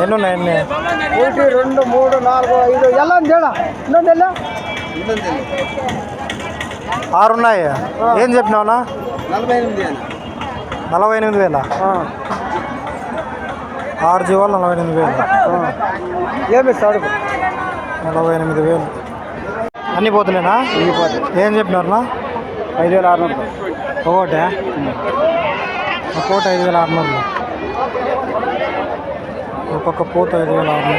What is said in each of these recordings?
ఎన్ని ఉన్నాయండి ఒకటి రెండు మూడు నాలుగు ఐదు ఎలా తేడా ఇంకొంది ఎలా ఆరు ఉన్నాయి ఏం చెప్పినావునా నలభై ఎనిమిది నలభై వేల? ఆరు జీవాలు నలభై ఎనిమిది వేలు. ఏమి ఇస్తాడు నలభై ఎనిమిది వేలు. అన్ని పోతులేనా? అన్ని ఏం చెప్పినారునా ఐదు వేల ఆరు వందలు ఒకటే? ఒకటి ఐదు వేల ఆరు వందలు ఒక్కొక్క పూత ఐదు వేల ఆరు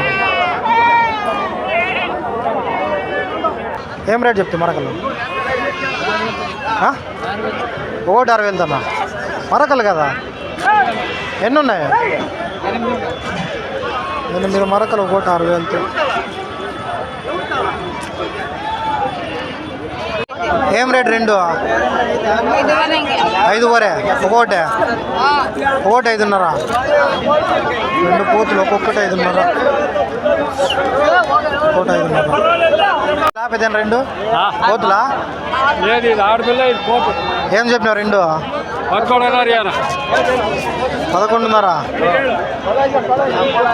ఏం రేట్ చెప్తే మరకలు? ఒకటి అరవై వెళ్తానా మరకలు కదా? ఎన్ని ఉన్నాయి ఎనిమిది మరకలు ఒకటి అరవై వెళ్తాయి ఏం రేట్ రెండు? ఐదువరే. ఒకటే? ఒకటి ఐదున్నర. రెండు పోతులు ఒక్కొక్కటి ఐదున్నర. ఒకటి ఐదున్నర. రెండు? పోతులా ఏం చెప్పినావు రెండు? పదకొండున్నర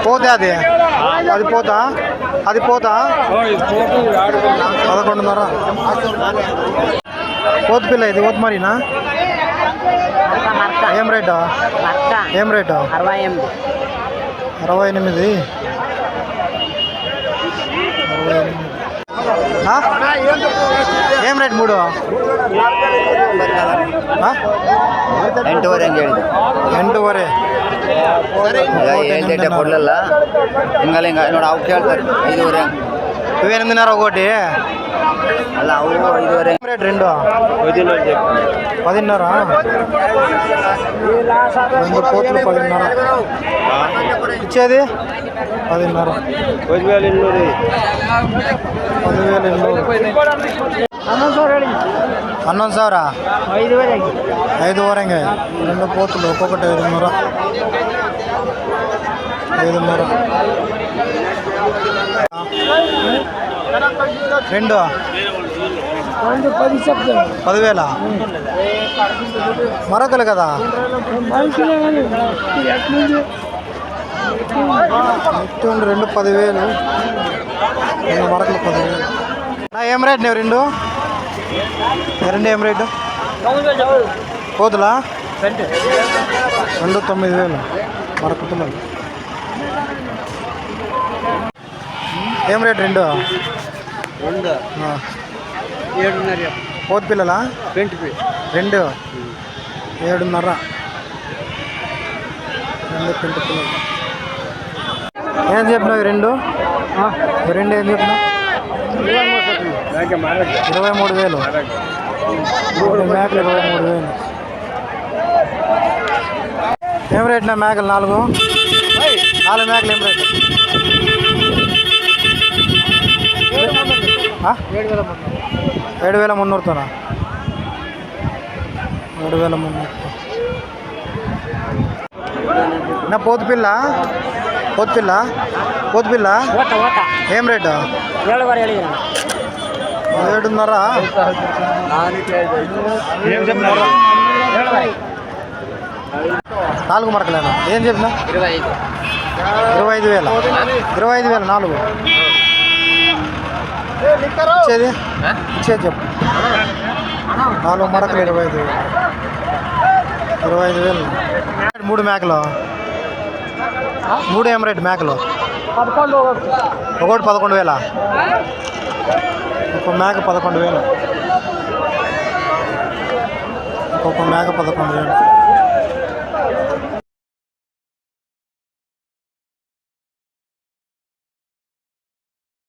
పోతే అది. అది పోతా? అది పోతా? పోతు పదకొండున్నర. పోతు పిల్ల ఇది ఓతు మరినా? ఏం రేటు? ఏం రేటు? అరవై ఎనిమిది. అరవై ఎనిమిది. అరవై ఎనిమిది ఆ? ఏం రేట్ మూడు ఆ? ಎಂಟೂವರೆ ಹಂಗೆ ಹೇಳಿದ್ದು ಎಂಟೂವರೆ ಈಗ ಹೇಳ್ತೈತೆ ಕೊಡ್ಲಲ್ಲ ಹಿಂಗಲ್ಲ ಹಿಂಗ ನೋಡಿ ಅವ್ರು ಕೇಳ್ತಾರೆ ಐದೂವರೆ ಹಂಗೆ ఇవి ఎనిమిదిన్నర ఒకటి ಅಲ್ಲ ಅವು ಐದೂವರೆ ఏం రేట్ రెండు పదిన్నర రెండు కోట్లు పదిన్నర ఇచ్చేది పదిన్నర పదివేలు ఎన్నూరు ಹನ್ನೊಂದು ಸಾವಿರ ಹೇಳಿ ಹನ್ನೊಂದು ಸಾವಿರ ಐದುವರೆ ఐదువరంగా రెండు పోతులు ఒక్కొక్కటి ఐదున్నర ఐదున్నర రెండు ಒಂದು ಪದಿ చెప్తాను పదివేల మరొకలు కదా మనుషులే కానీ ఎట్లుంది నెక్స్ట్ ఉండి రెండు పదివేలు రెండు మరకలు పదివేలు నా ఏం రేట్ నీవు రెండు ఈ రెండు ఏం రేటు? పోతులా రెండు తొమ్మిది వేలు. మరొక పిల్లలు ఏం రేట్ రెండు. ఏడున్నర పోతు పిల్లలా? ట్వంటీ ఫైవ్ రెండు? ఏడున్నర. రెండు పెంట పిల్లలు. ఏం చెప్పినావు రెండు? రెండు ఏం చెప్పినావు? ఇరవై మూడు వేలు. మేకలు ఇరవై మూడు వేలు. ఏం రేట్ నా మేకలు? నాలుగు? నాలుగు మేకలు ఏం రేట్? ఏడు వేల మున్నూరుతోనా? ఏడు వేల మున్నూరు. నా పోతు పిల్ల? పోతు పిల్ల? పోతు పిల్ల? ఏం రేటు? పదిహేడున్నర? నాలుగు మరకలేనా? ఏం చెప్పిన? ఇరవై ఐదు వేల. ఇరవై ఐదు వేల నాలుగు. ఇచ్చేది? ఇచ్చేది చెప్పు. నాలుగు మరకలు ఇరవై ఐదు వేలు. ఇరవై ఐదు వేలు. మూడు మేకలు. మూడు ఎమరేట్ మేకలు. పదకొండు. ఒకటి పదకొండు వేల? ఒక మేక పదకొండు వేలు. ఒక్కొక్క మేక పదకొండు వేలు.